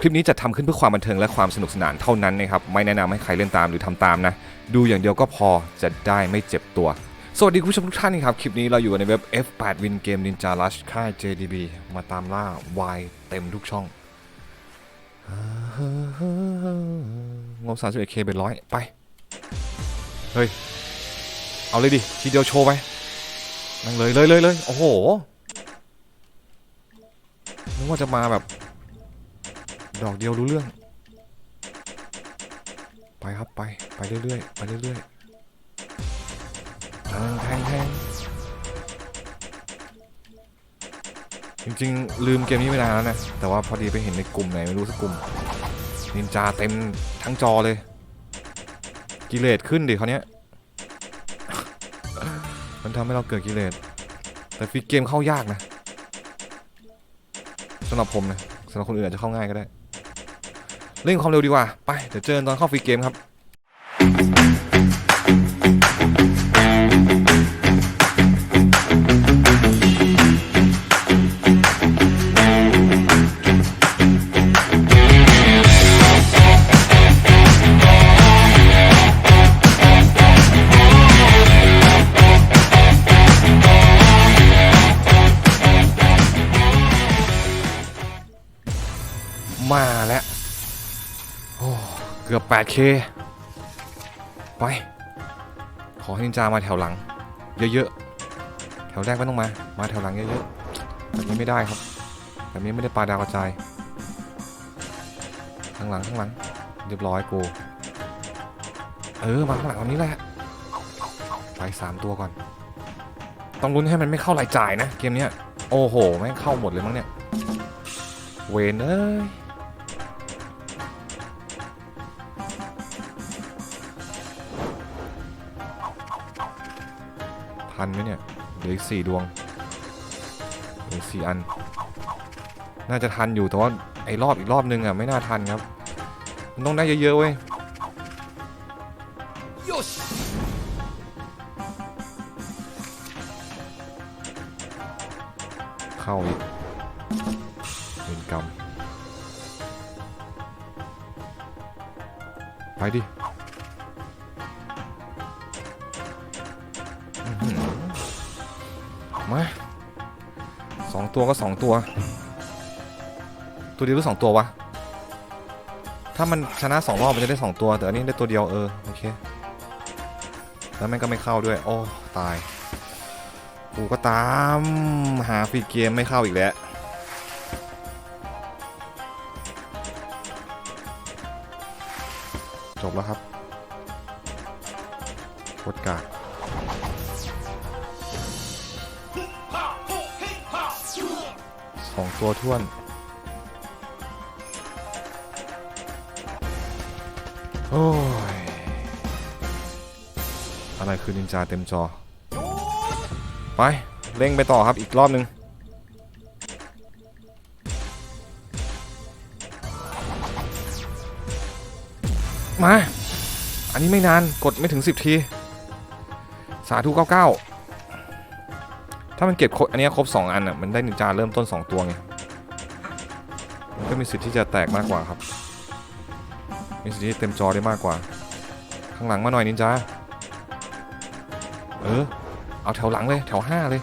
คลิปนี้จะทำขึ้นเพื่อความบันเทิงและความสนุกสนานเท่านั้นนะครับ ไม่แนะนำให้ใครเล่นตามหรือทำตามนะ ดูอย่างเดียวก็พอจะได้ไม่เจ็บตัว สวัสดีคุณผู้ชมทุกท่านครับ คลิปนี้เราอยู่ในเว็บ F8 Win Game Ninja Rush ค่าย JDB มาตามล่าวายเต็มทุกช่องงบ 31K เป็นร้อยไป เฮ้ย เอาเลยดิ ทีเดียวโชว์ไปนั่งเลยเลยเลยเลยโอ้โหนึกว่าจะมาแบบ ดอกเดียวรู้เรื่อง ไปครับไป ไปเรื่อยๆ ไปเรื่อยๆแทงแทงแทงจริงๆ ลืมเกมนี้ไปนานแล้วนะ แต่ว่าพอดีไปเห็นในกลุ่มไหน ไม่รู้สักกลุ่ม นินจาเต็มทั้งจอเลย กิเลสขึ้นดิเขาวเนี้ย มันทำให้เราเกิดกิเลส แต่ฟีเกมเข้ายากนะสำหรับผมนะสำหรับคนอื่นอาจจะเข้าง่ายก็ได้ เล่นความเร็วดีกว่า ไป เดี๋ยวเจอกันตอนเข้าฟรีเกมครับมาแล้ว เกือบ 8K ไป ขอให้นินจามาแถวหลัง เยอะๆ แถวแรกไม่ต้องมา มาแถวหลังเยอะๆ แบบนี้ไม่ได้ครับ แบบนี้ไม่ได้ปลาดาวกระจายข้างหลังข้างหลัง เรียบร้อยกูเออ มาข้างหลังแบบนี้แหละ ไปสามตัวก่อน ต้องลุ้นให้มันไม่เข้ารายจ่ายนะ เกมเนี้ย โอ้โห แม่งเข้าหมดเลยมั้งเนี่ย เวนเอ้ย ทันไหมเนี่ยเหลืออีกสี่ดวงเหลืออกสี่อัน น่าจะทันอยู่แต่ว่าไอ้รอบอีกรอบนึงอะไม่น่าทันครับ มันต้องได้เยอะๆเว้ยเข้าอีกเป็นกรรมไปดิ มาสองตัวก็สองตัว ตัวเดียวหรือสองตัววะ ถ้ามันชนะสองรอบมันจะได้สองตัว แต่อันนี้ได้ตัวเดียวเออโอเค แล้วแม่งก็ไม่เข้าด้วย โอ้ตาย กูก็ตามหาฟรีเกมไม่เข้าอีกแล้วจบแล้วครับโคตรกาก สองตัวท้วนโอ้ยอะไรคือนินจาเต็มจอ ไป เร่งไปต่อครับอีกรอบหนึ่งมา อันนี้ไม่นานกดไม่ถึง 10 ที สาธุ 99 ถ้ามันเก็บครบอันนี้ครบ 2 อันอะมันได้นินจาเริ่มต้น 2 ตัวไงก็มีสิทธิ์ที่จะแตกมากกว่าครับ มีสิทธิ์ที่เต็มจอได้มากกว่า ข้างหลังมาหน่อยนินจา เออ เอาแถวหลังเลยแถว 5 เลย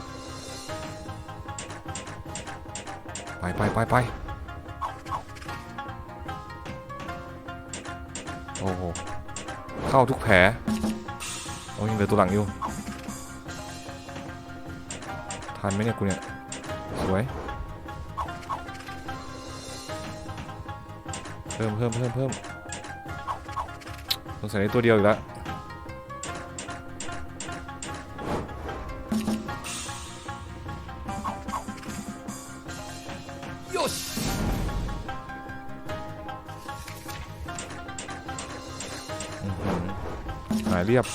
ไปไปไปไปโอ้โห เข้าทุกแผล โอ้ยยังเหลือตัวหลังอยู่ ทันไหมเนี่ยกูเนี่ย สวย เพิ่มเพิ่มเพิ่มเพิ่มสงสัยได้ตัวเดียวอีกแล้วอื้อหือหายเรียบ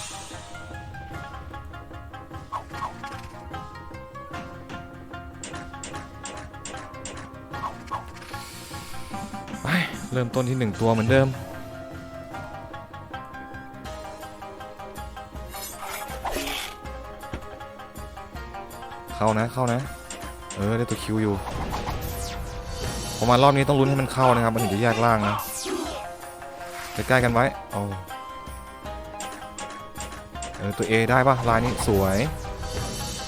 เริ่มต้นที่หนึ่งตัวเหมือนเดิม เข้านะเข้านะ เออได้ตัวคิวอยู่พอมารอบนี้ต้องลุ้นให้มันเข้านะครับ มันถึงจะแยกล่างนะใกล้ๆกันไว้เอาเออตัว A ได้ปะลายนี้สวย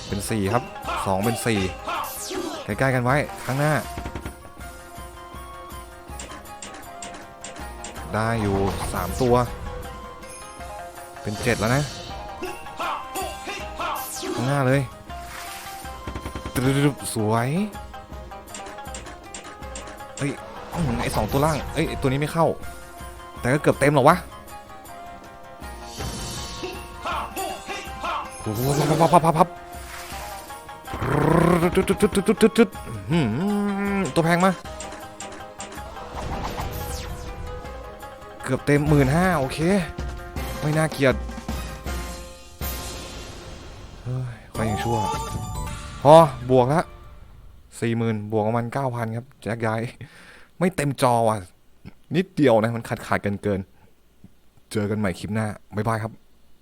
เป็น 4 ครับ 2 เป็น 4 ใกล้ๆกันไว้ข้างหน้า ได้อยู่ 3 ตัว เป็น 7 แล้วนะข้างหน้าเลยตรึบสวยเฮ้ยอื้อหือไอสองตัวล่างเอ้ยไอ้ตัวนี้ไม่เข้า แต่ก็เกือบเต็มหรอวะโอ้โหพับพับพับพับอื้อหือตัวแพงมา กือบเต็มหมื่นห้าโอเค ไม่น่าเกลียดเฮ้ยก็ยังชั่วพอบวกละสี่หมื่นบวกประมาณเก้าพันครับแจ็คย้าย ไม่เต็มจอว่ะ นิดเดียวนะ มันขาดขาดเกินเกินๆเจอกันใหม่คลิปหน้า บ๊ายบายครับ